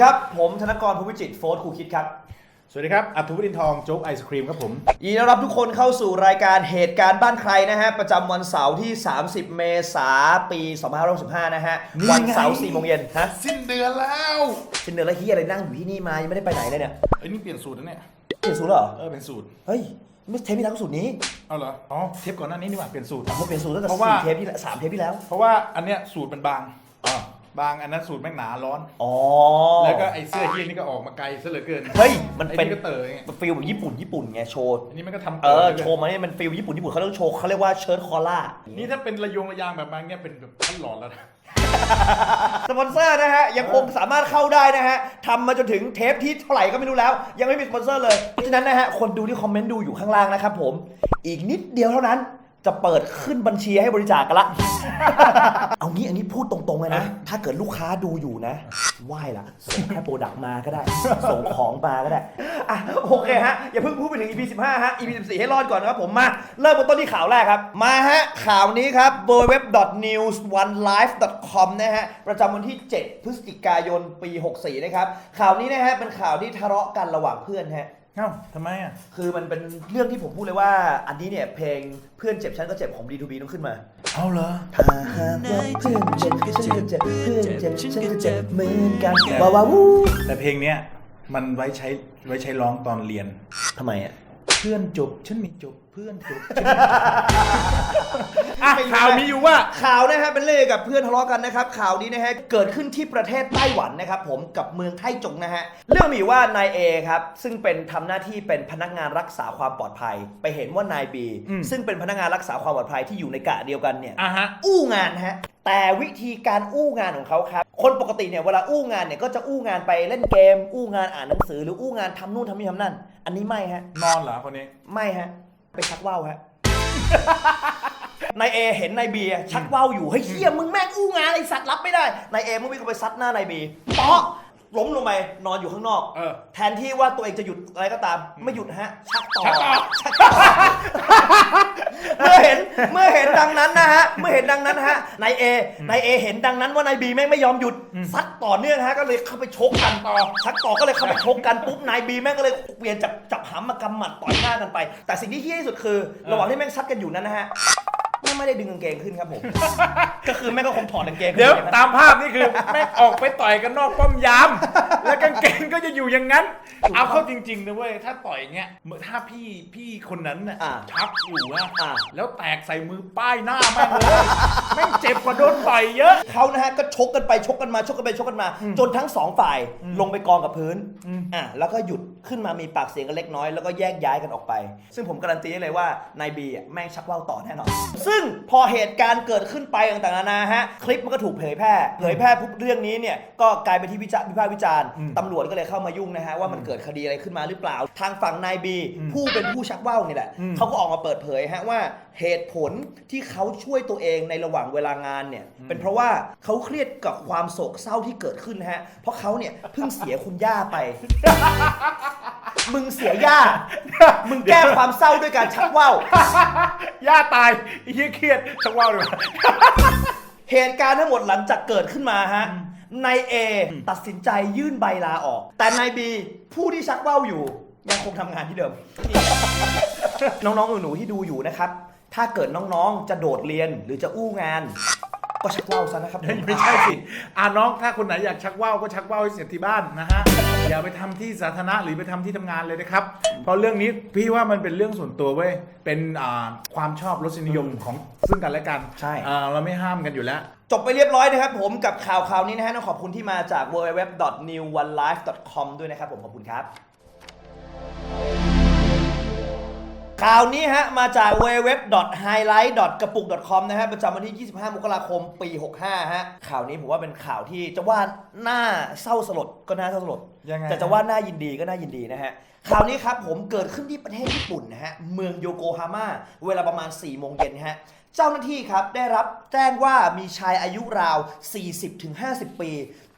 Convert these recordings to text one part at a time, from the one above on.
ครับ ผมธนกรภูวิจิตรโฟร์ครูคิดครับ สวัสดีครับ อัธวุฒินทอง โจ๊กไอศครีมครับผม ยินดีต้อนรับทุกคนเข้าสู่รายการเหตุการณ์บ้านใครนะฮะ ประจำวันเสาร์ที่ 30 เมษายนปี 2565 นะฮะ นี่ไง วันเสาร์4โมงเย็นฮะสิ้นเดือนแล้วสิ้นเดือนแล้วเฮียอะไรนั่งอยู่ที่นี่มายังไม่ได้ไปไหนเลยเนี่ยไอ้ยนี่เปลี่ยนสูตรแล้วเนี่ย เปลี่ยนสูตรแล้วเหรอ เออเป็นสูตร เฮ้ยไม่เทปที่แล้วก็สูตรนี้เอาเหรอ อ๋อ เทปก่อนหน้านี้นี่หว่าเปลี่ยนสูตร ผมเปลี่ยนสูตรตั้งแต่เพราะว่า สี่เทปที่แล้วสามเทปที่แล้ว เพราะว่าอันเนี้ยสูตรมันบาง บางอันนั้นสูตรแม่งหนาร้อน อ๋อแล้วก็ไอ้เสื้อเยียนี่ก็ออกมาไกลซะเหลือเกินเฮ้ยมันไอ้เป็นนี่ก็เต๋อไงฟิลแบบญี่ปุ่นญี่ปุ่นไงโชว์อันนี้มันก็ทำเออต๋โชว์มาเนี่ยมันฟิลญี่ปุ่นญี่ปุ่นเขาต้องโชว์เขาเรียกว่าเชิ้ตคอล่านี่ถ้าเป็นระยงระยางแบบมันเนี่ยเป็นแบบขั้นหลอนแล้วนะสปอนเซอร์นะฮะ ยังคงสามารถเข้าได้นะฮะทำมาจนถึงเทปที่เท่าไหร่ก็ไม่รู้แล้ว ยังไม่มีสปอนเซอร์เลยเพราะฉะนั้นนะฮะคนดูที่คอมเมนต์ดูอยู่ข้างล่างนะครับผม อีกนิดเดียวเท่านั้น จะเปิดขึ้นบัญชีให้บริจาคกันละ เอางี้อันนี้พูดตรงๆเลยนะ ถ้าเกิดลูกค้าดูอยู่นะ ไหว้ละส่งแค่โปรดักต์มาก็ได้ ส่งของมาก็ได้ อะโอเคฮะ อย่าเพิ่งพูดไปถึง EP 15 ฮะ EP 14 ให้รอดก่อนนะครับผมมา เริ่มบนต้นที่ข่าวแรกครับ มาฮะ ข่าวนี้ครับ www.newsonelive.com นะฮะ ประจำวันที่ 7 พฤศจิกายนปี 64 นะครับ ข่าวนี้นะฮะเป็นข่าวที่ทะเลาะกันระหว่างเพื่อนฮะ เอ้าทำไมอะ คือมันเป็นเรื่องที่ผมพูดเลยว่า อันนี้เนี่ยเพลงเพื่อนเจ็บฉันก็เจ็บของ D2B ต้องขึ้นมา เอาเหรอ ถ้าหากว่าเพื่อนเจ็บฉันก็เจ็บเพื่อนเจ็บฉันก็เจ็บเหมือนกันว้าวว้าววู้แต่เพลงเนี้ยมันไว้ใช้ไว้ใช้ร้องตอนเรียน ทำไมอะ เพื่อนจบฉันไม่จบเพื่อนจบฉันไม่จบอะข่าวมีอยู่ว่า ข่าวนะฮะเป็นเรื่องกับเพื่อนทะเลาะกันนะครับ ข่าวนี้นะฮะเกิดขึ้นที่ประเทศไต้หวันนะครับผมกับเมืองไทจงนะฮะเรื่องมีอยู่ว่านายเอครับซึ่งเป็นทำหน้าที่เป็นพนักงานรักษาความปลอดภัย ไปเห็นว่านายบีอืม ซึ่งเป็นพนักงานรักษาความปลอดภัยที่อยู่ในกะเดียวกันเนี่ย อะฮะ อู้งานฮะ แต่วิธีการอู้งานของเขาครับ คนปกติเนี่ยเวลาอู้งานเนี่ยก็จะอู้งานไปเล่นเกม อู้งานอ่านหนังสือหรืออู้งานทำนู่นทำนี่ทำนั่น อันนี้ไม่ฮะ นอนเหรอคนนี้ ไม่ฮะ ไปชักว่าวฮะ นายเอเห็นนายบีชักว่าวอยู่เฮ้ยเฮียมึงแม่งอู้งานไอสัตว์รับไม่ได้นายเอมึงวิ่งเข้าไปซัดหน้านายบีเปาะ ล้มลงไปนอนอยู่ข้างนอก เออ แทนที่ว่าตัวเองจะหยุดอะไรก็ตาม ไม่หยุดฮะ ชักต่อชักต่อ ชักต่อ เมื่อเห็นเมื่อเห็นดังนั้นนะฮะเมื่อเห็นดังนั้นนะฮะนายเอนายเอเห็นดังนั้นว่านายบีแม่งไม่ยอมหยุดซัดต่อเนื่องฮะก็เลยเข้าไปชกกันต่อชักต่อก็เลยเข้าไปชกกันปุ๊บนายบีแม่งก็เลยเปลี่ยนจับจับหำมากำหมัดต่อยหน้ากันไป แต่สิ่งที่เฮี้ยที่สุดคือ ระหว่างที่แม่งซัดกันอยู่นั้นนะฮะแม่ง ไม่ได้ดึงกางเกงขึ้นครับผม ก็คือแม่งก็คงถอดกางเกงขึ้นเดี๋ยวอย่างนั้นตามภาพนี่คือแม่งออกไปต่อยกันนอกป้อมยาม แล้วกางเกงก็จะอยู่อย่างนั้น เอาเข้าจริงๆนะเว้ย ถ้าต่อยอย่างเงี้ยถ้าพี่พี่คนนั้นน่ะอ่าชักอยู่อะอ่า แล้วแตกใส่มือป้ายหน้าแม่งเลยแม่งเจ็บกว่าโดนต่อยเยอะ เขานะฮะก็ชกกันไปชกกันมาชกกันไปชกกันมา จนทั้งสองฝ่ายลงไปกองกับพื้นอืมอะแล้วก็หยุดขึ้นมามีปากเสียงกันเล็กน้อยแล้วก็แยกย้ายกันออกไป ซึ่งผมการันตีได้เลยว่านายบีอะแม่งชักว่าวต่อแน่นอนซึ่งพอเหตุการณ์เกิดขึ้นไปต่างๆนานาฮะคลิปมันก็ถูกเผยแพร่เผยแพร่ปุ๊บเรื่องนี้เนี่ยก็กลายเป็นที่วิจารณ์วิพากษ์วิจารณ์ตำรวจก็เลยเข้ามายุ่งนะฮะว่ามันเกิดคดีอะไรขึ้นมาหรือเปล่า ทางฝั่งนายบีผู้เป็นผู้ชักว่าวนี่แหละอืม เขาก็ออกมาเปิดเผยฮะว่าเหตุผลที่เขาช่วยตัวเองในระหว่างเวลางานเนี่ยเป็นเพราะว่าเขาเครียดกับความโศกเศร้าที่เกิดขึ้นนะฮะเพราะเขาเนี่ยเพิ่งเสียคุณย่าไป มึงเสียย่า มึงแก้ความเศร้าด้วยการชักว่าว ย่าตายไอ้เหี้ยเครียดชักว่าวเลยว่ะเหตุการณ์ทั้งหมดหลังจากเกิดขึ้นมาฮะ นายเอตัดสินใจยื่นใบลาออก แต่นายบีผู้ที่ชักว่าวอยู่ ยังคงทำงานที่เดิม น้องๆหนูๆที่ดูอยู่นะครับ ถ้าเกิดน้องๆ จะโดดเรียนหรือจะอู้งาน ก็ชักว่าวซะนะครับเฮ้ยไม่ใช่สิอ่าน้องถ้าคนไหนอยากชักว่าวก็ชักว่าวให้เสร็จที่บ้านนะฮะอย่าไปทำที่สาธารณะหรือไปทำที่ทำงานเลยนะครับ เพราะเรื่องนี้พี่ว่ามันเป็นเรื่องส่วนตัวเว้ยเป็นอ่าความชอบรสนิยมของซึ่งกันและกันใช่อ่าเราไม่ห้ามกันอยู่แล้วจบไปเรียบร้อยนะครับผมกับข่าวข่าวนี้นะฮะต้องขอบคุณที่มาจาก www.newonelife.com ด้วยนะครับผมขอบคุณครับ ข่าวนี้ฮะ มาจาก www.highlight. กระปุก .com นะฮะ ประจำวันที่ 25 มกราคม ปี 65 ฮะ ข่าวนี้ผมว่าเป็นข่าวที่จะว่าหน้าเศร้าสลดก็น่าเศร้าสลด ยังไง แต่จะว่าน่ายินดีก็น่ายินดีนะฮะ ข่าวนี้ครับผมเกิดขึ้นที่ประเทศญี่ปุ่นนะฮะ เมืองโยโกฮาม่า เวลาประมาณ 4 โมงเย็นฮะ เจ้าหน้าที่ครับได้รับแจ้งว่ามีชายอายุราว 40-50 ปี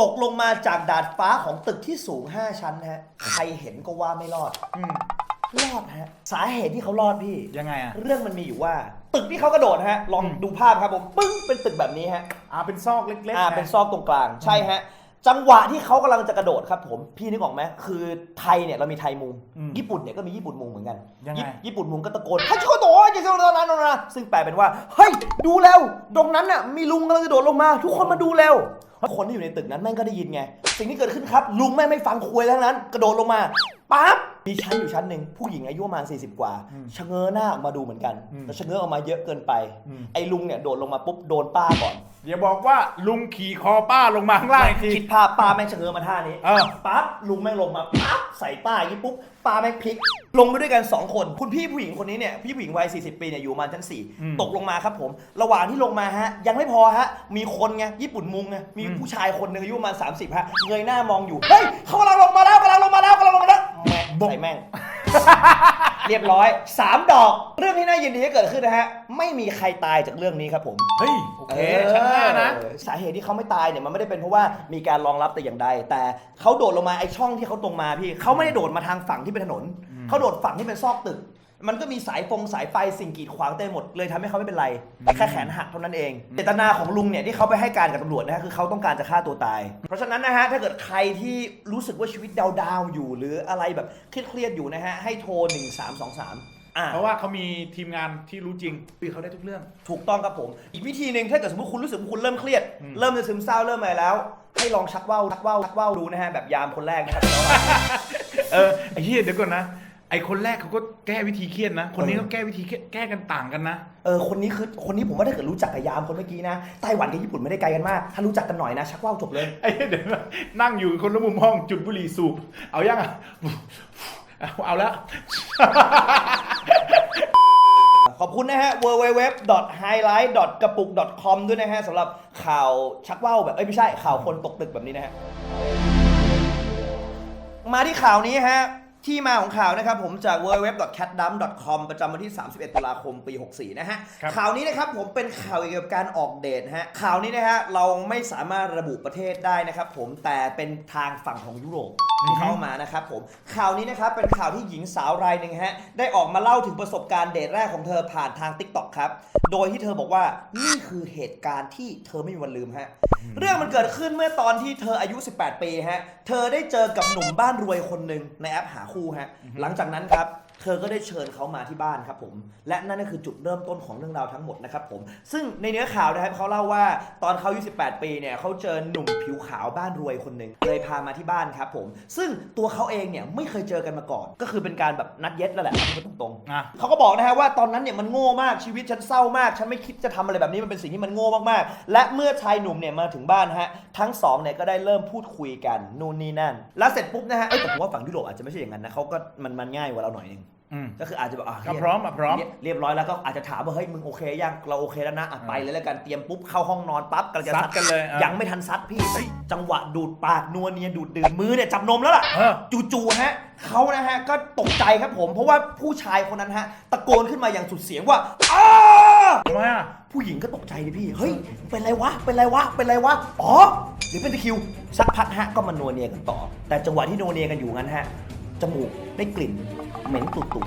ตกลงมาจากดาดฟ้าของตึกที่สูง 5 ชั้นนะฮะ ใครเห็นก็ว่าไม่รอด อืม รอดฮะสาเหตุที่เขารอดพี่ ยังไงอะ เรื่องมันมีอยู่ว่า ตึกที่เขากระโดดฮะ ลองอืมดูภาพครับผมปึ้งเป็นตึกแบบนี้ฮะอ่าเป็นซอกเล็กๆอ่าะเป็นซอกตรงกลางใช่ฮะจังหวะที่เขากำลังจะกระโดดครับผมพี่นึกออกไหมคือไทยเนี่ยเรามีไทยมุงอืมญี่ปุ่นเนี่ยก็มีญี่ปุ่นมุงเหมือนกันยังไงญี่ญี่ปุ่นมุงก็ตะโกนฮัชโชโตะยิโซโตะนั้นนะซึ่งแปลเป็นว่าเฮ้ยดูแล้วตรงนั้นน่ะมีลุงกำลังจะโดดลงมา ทุกคนมาดูเร็ว คนที่อยู่ในตึกนั้นแม่งก็ได้ยินไง สิ่งที่เกิดขึ้นครับ ลุงแม่งไม่ฟังคุยทั้งนั้น กระโดดลงมาปั๊บมีชั้นอยู่ชั้นหนึ่งผู้หญิงอายุประมาณ40 กว่าชะเง้อหน้าออกมาดูเหมือนกันแต่ชะเง้อออกมาเยอะเกินไป ไอ้ลุงเนี่ยโดดลงมาปุ๊บโดนป้าก่อน อย่าบอกว่าลุงขี่คอป้าลงมาข้างล่างอีกที คิดภาพป้าแม่งชะเง้อมาท่านี้เออ ปั๊บลุงแม่งลงมาปั๊บใส่ป้าอย่างนี้ปุ๊บป้าแม่งพลิก ลงไปด้วยกัน 2 คน คุณพี่ผู้หญิงคนนี้เนี่ยพี่ผู้หญิงวัย40 ปีเนี่ยอยู่ประมาณชั้นอืม4ตกลงมาครับผม ระหว่างที่ลงมาฮะ ยังไม่พอฮะ มีคนไงญี่ปุ่นมุงไงมีอืมผู้ชายคนหนึ่งอายุประมาณ30ฮะเงยหน้ามองอยู่เฮ้ยเขากำลังลงมาแล้วกำลังลงมาแล้วกำลังลงมาแล้วแม่งใส่แม่ง เรียบร้อยสามดอก เรื่องที่น่ายินดีที่เกิดขึ้นนะฮะ ไม่มีใครตายจากเรื่องนี้ครับผม เฮ้ย โอเคชั้นห้านะ เออสาเหตุที่เขาไม่ตายเนี่ยมันไม่ได้เป็นเพราะว่ามีการรองรับแต่อย่างใด แต่เขาโดดลงมาไอ้ช่องที่เขาตรงมาพี่เขาไม่ได้โดดมาทางฝั่งที่เป็นถนนเขาโดดฝั่งที่เป็นซอกตึก มันก็มีสายฟงสายไฟสิ่งกีดขวางเต็มหมดเลยทำให้เขาไม่เป็นไร แค่แขนหักเท่านั้นเองเจตนาของลุงเนี่ยที่เขาไปให้การกับตำรวจนะฮะคือเขาต้องการจะฆ่าตัวตาย เพราะฉะนั้นนะฮะถ้าเกิดใครที่รู้สึกว่าชีวิตดาวๆอยู่ หรืออะไรแบบเครียดๆอยู่นะฮะให้โทร 1323อ่า เพราะว่าเขามีทีมงานที่รู้จริงปีเขาได้ทุกเรื่อง ถูกต้องครับผม อีกวิธีหนึ่งถ้าเกิดสมมติคุณรู้สึกว่าคุณเริ่มเครียดอืมเริ่มจะซึมเศร้าเริ่มอะไรแล้ว ให้ลองชักว่าวชักว่าวชักว่าวดูนะฮะแบบยามคนแรกนะครับ เออไอ้เหี้ยเดี๋ยวก่อนนะ ไอ้คนแรกเขาก็แก้วิธีเครียดนะ คนนี้ก็แก้วิธีเครียดแก้กันต่างกันนะ เออคนนี้คือคนนี้ผมว่าถ้าเกิดรู้จักกับยามคนเมื่อกี้นะไต้หวันกับญี่ปุ่นไม่ได้ไกลกันมาก ถ้ารู้จักกันหน่อยนะ ชักว่าวจบเลย ไอ้เหี้ยเดี๋ยวนะนั่งอยู่คนละมุมห้องจุดบุหรี่สูบ เอายังอะ เอาเอาแล้ว ขอบคุณนะฮะ www.highlight กระปุก .com ด้วยนะฮะสำหรับข่าวชักว่าวแบบเอ้ยไม่ใช่ข่าวคนตกตึกแบบนี้นะฮะมาที่ข่าวนี้ฮะ ที่มาของข่าวนะครับผมจาก www.catdump.com ประจำวันที่ 31 ตุลาคมปี 64 นะฮะ ครับ ข่าวนี้นะครับผมเป็นข่าวเกี่ยวกับการออกเดทฮะ ข่าวนี้นะฮะเราไม่สามารถระบุประเทศได้นะครับผมแต่เป็นทางฝั่งของยุโรปที่เข้ามานะครับผม ข่าวนี้นะครับเป็นข่าวที่หญิงสาวรายหนึ่งฮะได้ออกมาเล่าถึงประสบการณ์เดทแรกของเธอผ่านทาง TikTok ครับ โดยที่เธอบอกว่านี่คือเหตุการณ์ที่เธอไม่มีวันลืมฮะ เรื่องมันเกิดขึ้นเมื่อตอนที่เธออายุ 18 ปีฮะ เธอได้เจอกับหนุ่มบ้านรวยคนหนึ่งในแอปหาคู่ฮะหลังจากนั้นครับ เธอก็ได้เชิญเขามาที่บ้านครับผม และนั่นก็คือจุดเริ่มต้นของเรื่องราวทั้งหมดนะครับผม ซึ่งในเนื้อข่าวนะครับเขาเล่าว่าตอนเขาอายุ18 ปีเนี่ยเขาเจอหนุ่มผิวขาวบ้านรวยคนหนึ่งเลยพามาที่บ้านครับผม ซึ่งตัวเขาเองเนี่ยไม่เคยเจอกันมาก่อน ก็คือเป็นการแบบนัดเย็ดแล้วแหละพูดตรงๆอะเขาก็บอกนะฮะว่าตอนนั้นเนี่ยมันโง่มากชีวิตฉันเศร้ามาก ฉันไม่คิดจะทำอะไรแบบนี้มันเป็นสิ่งที่มันโง่มากๆ และเมื่อชายหนุ่มเนี่ยมาถึงบ้านฮะทั้งสองเนี่ยก็ได้เริ่มพูดคุยกันนู่นนี่นั่น แล้วเสร็จปุ๊บนะฮะเอ้ยแต่ผมว่าฝั่งยุโรปอาจจะไม่ใช่อย่างนั้นนะเขาก็มันมันง่ายกว่าเราหน่อยนึงอืม ก็คืออาจจะแบบอะก็พร้อมอะพร้อมเยเรียบร้อยแล้วก็อาจจะถามว่าเฮ้ยมึงโอเคยังเราโอเคแล้วนะอะไปเลยแล้วกันเตรียมปุ๊บเข้าห้องนอนปั๊บกำลังจะซัดกันเลยอะยังไม่ทันซัดพี่เฮ้ยจังหวะดูดปากนัวเนียดูดดื่มมือเนี่ยจับนมแล้วล่ะเออจู่ๆฮะเขานะฮะก็ตกใจครับผม เพราะว่าผู้ชายคนนั้นฮะ ตะโกนขึ้นมาอย่างสุดเสียงว่าอ้าทำไมอะผู้หญิงก็ตกใจดิพี่เฮ้ยเป็นไรวะเป็นไรวะเป็นไรวะอ๋อหรือเป็นตะคริวสักพักฮะก็มานัวเนียกันต่อ แต่จังหวะที่นัวเนียกันอยู่งั้นฮะ จมูกได้กลิ่นเหม็นตุ่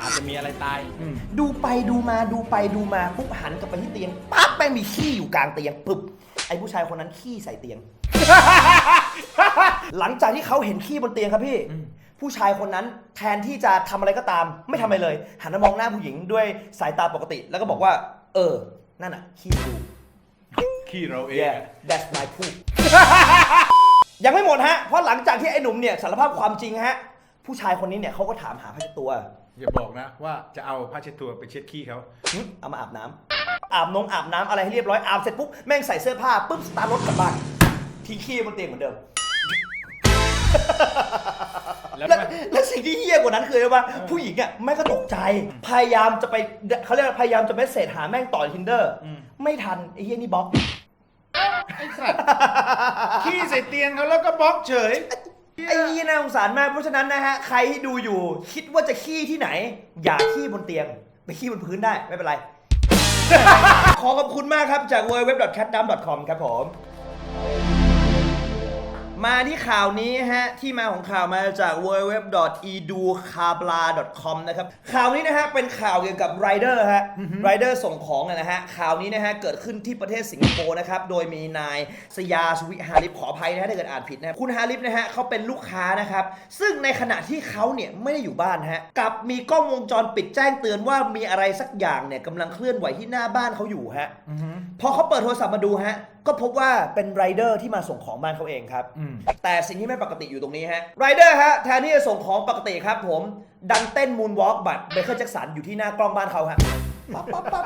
อาจจะมีอะไรตายอืมๆดูไปดูมาดูไปดูมาปุ๊บหันกลับไปที่เตียงปั๊บแม่งมีขี้อยู่กลางเตียงปึ๊บไอ้ผู้ชายคนนั้นขี้ใส่เตียง หลังจากที่เขาเห็นขี้บนเตียงครับพี่อืมผู้ชายคนนั้นแทนที่จะทำอะไรก็ตาม ไม่ทำอะไรเลย หันมามองหน้าผู้หญิงด้วยสายตาปกติ แล้วก็บอกว่า เออ นั่นอะขี้ดูขี้เราเอง yeah that's my poop ยังไม่หมดฮะ เพราะหลังจากที่ไอ้หนุ่มเนี่ยสารภาพความจริงฮะ ผู้ชายคนนี้เนี่ยเขาก็ถามหาผ้าเช็ดตัว อย่าบอกนะว่าจะเอาผ้าเช็ดตัวไปเช็ดขี้เขาหึเอามาอาบน้ำอาบนงอาบน้ำอะไรให้เรียบร้อยอาบเสร็จปุ๊บแม่งใส่เสื้อผ้าปุ๊บสตาร์ทรถกลับบ้านทิ้งขี้บนเตียงเหมือนเดิม แล้วและมัน และสิ่งที่เฮี้ยกว่านั้นคืออะไรวะผู้หญิงอะแม่งก็ตกใจ พยายามจะไปเขาเรียกว่าพยายามจะเมสเซจหาแม่งต่อทินเดอร์อืม ไม่ทันไอ้เฮี้ยนี่บล็อก ไอ้สัตว์ขี้ใส่เตียงเขาแล้วก็บล็อกเฉย ไอ้ยี่น่าสงสารมากเพราะฉะนั้นนะฮะใครที่ดูอยู่ คิดว่าจะขี้ที่ไหน อย่าขี้บนเตียง ไปขี้บนพื้นได้ไม่เป็นไร ขอขอบคุณมากครับจาก w w w c a t d u m c o m ครับผม มาที่ข่าวนี้ฮะ ที่มาของข่าวมาจาก www.edukabla.com นะครับข่าวนี้นะฮะเป็นข่าวเกี่ยวกับไรเดอร์ฮะไรเดอร์ส่งของอะนะฮะข่าวนี้นะฮะเกิดขึ้นที่ประเทศสิงคโปร์นะครับโดยมีนายสยาสวิฮาริปขออภัยนะฮะถ้าเกิดอ่านผิดนะครับคุณฮาริปนะฮะเขาเป็นลูกค้านะครับซึ่งในขณะที่เขาเนี่ยไม่ได้อยู่บ้านฮะกลับมีกล้องวงจรปิดแจ้งเตือนว่ามีอะไรสักอย่างเนี่ยกำลังเคลื่อนไหวที่หน้าบ้านเขาอยู่ฮะอือฮึพอเขาเปิดโทรศัพท์มาดูฮะ ก็พบว่าเป็นไรเดอร์ที่มาส่งของบ้านเขาเองครับ อืมแต่สิ่งที่ไม่ปกติอยู่ตรงนี้ฮะไรเดอร์ฮะแทนที่จะส่งของปกติครับผม ดันเต้นมูนวอล์กบัตเบเคิลแจ็คสันอยู่ที่หน้ากล้องบ้านเขาฮะปั๊บปั๊บปั๊บ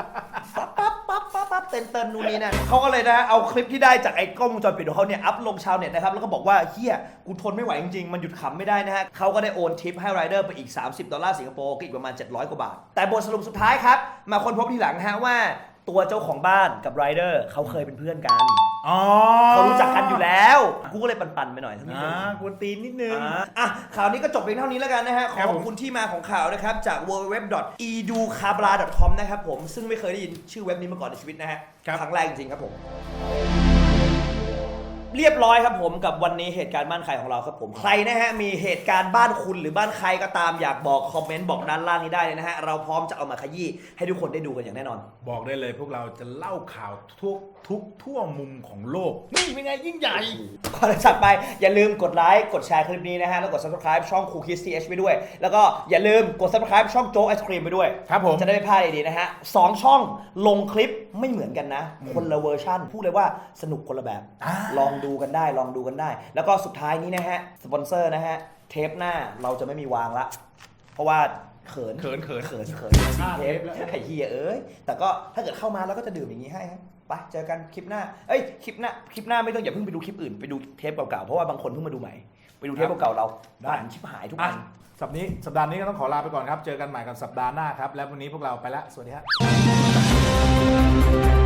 ปั๊บปั๊บปั๊บปั๊บปั๊บเต้นเต้นนู่นนี่นั่นเขาก็เลยนะเอาคลิปที่ได้จากไอ้กล้องวงจรปิดของเขาเนี่ยอัพลงชาวเน็ตนะครับแล้วก็บอกว่าเฮียกูทนไม่ไหวจริงๆ มันหยุดขำไม่ได้นะฮะเขาก็ได้โอนทิปให้ไรเดอร์ไปอีก 30 ดอลลาร์สิงคโปร์ก็อีกประมาณ 700 กว่าบาท แต่บทสรุปสุดท้ายครับมาค้นพบทีหลังฮะว่า ตัวเจ้าของบ้านกับไรเดอร์เขาเคยเป็นเพื่อนกัน อ๋อเขารู้จักกันอยู่แล้ว กูก็เลยปันๆไปหน่อยเท่านี้อ่าเองกวนตีนนิดนึง อ่าอะข่าวนี้ก็จบเพียงเท่านี้แล้วกันนะฮะขครัอบผมคุณที่มาของข่าวนะครับ จาก www.edukabla.com นะครับผม ซึ่งไม่เคยได้ยินชื่อเว็บนี้มาก่อนในชีวิตนะฮะ ครั้งแรกจริงๆครับผม เรียบร้อยครับผมกับวันนี้เหตุการณ์บ้านใครของเราครับผมใครนะฮะมีเหตุการณ์บ้านคุณหรือบ้านใครก็ตามอยากบอกคอมเมนต์บอกด้านล่างนี้ได้เลยนะฮะเราพร้อมจะเอามาขยี้ให้ทุกคนได้ดูกันอย่างแน่นอน บอกได้เลยพวกเราจะเล่าข่าวทุกทุกทั่วมุมของโลก นี่เป็นไงยิ่งใหญ่ ก่อนจะจากไปอย่าลืมกดไลค์กดแชร์คลิปนี้นะฮะแล้วกด subscribe ช่อง Cool Kids TH ไปด้วย แล้วก็อย่าลืมกด subscribe ช่องโจ๊กไอศครีมไปด้วยครับผมจะได้ไม่พลาดอะไรดีนะฮะสองช่องลงคลิปไม่เหมือนกันนะ คนละเวอร์ชันพูดเลยว่าสนุกคนละแบบอ่าลองดูกันได้ ลองดูกันได้ แล้วก็สุดท้ายนี้นะฮะ สปอนเซอร์นะฮะ เทปหน้าเราจะไม่มีวางละ เพราะว่าเขิน เขินเขินเขินเขินห้าเทเทปปแล้วไอ้เฮียเอ้ย แต่ก็ถ้าเกิดเข้ามาแล้วก็จะดื่มอย่างนี้ให้ครับไปเจอกันคลิปหน้า เอ้ย คลิปหน้า คลิปหน้าไม่ต้องอย่าเพิ่งไปดูคลิปอื่น ไปดูเทปเก่าๆ เพราะว่าบางคนเพิ่งมาดูใหม่ ไปดูเทปเก่าๆเราได้บ้านชิบหายทุกอะวัน สัปนี้ สัปดาห์นี้ก็ต้องขอลาไปก่อนครับ เจอกันใหม่กันสัปดาห์หน้าครับ และวันนี้พวกเราไปละ สวัสดีครับ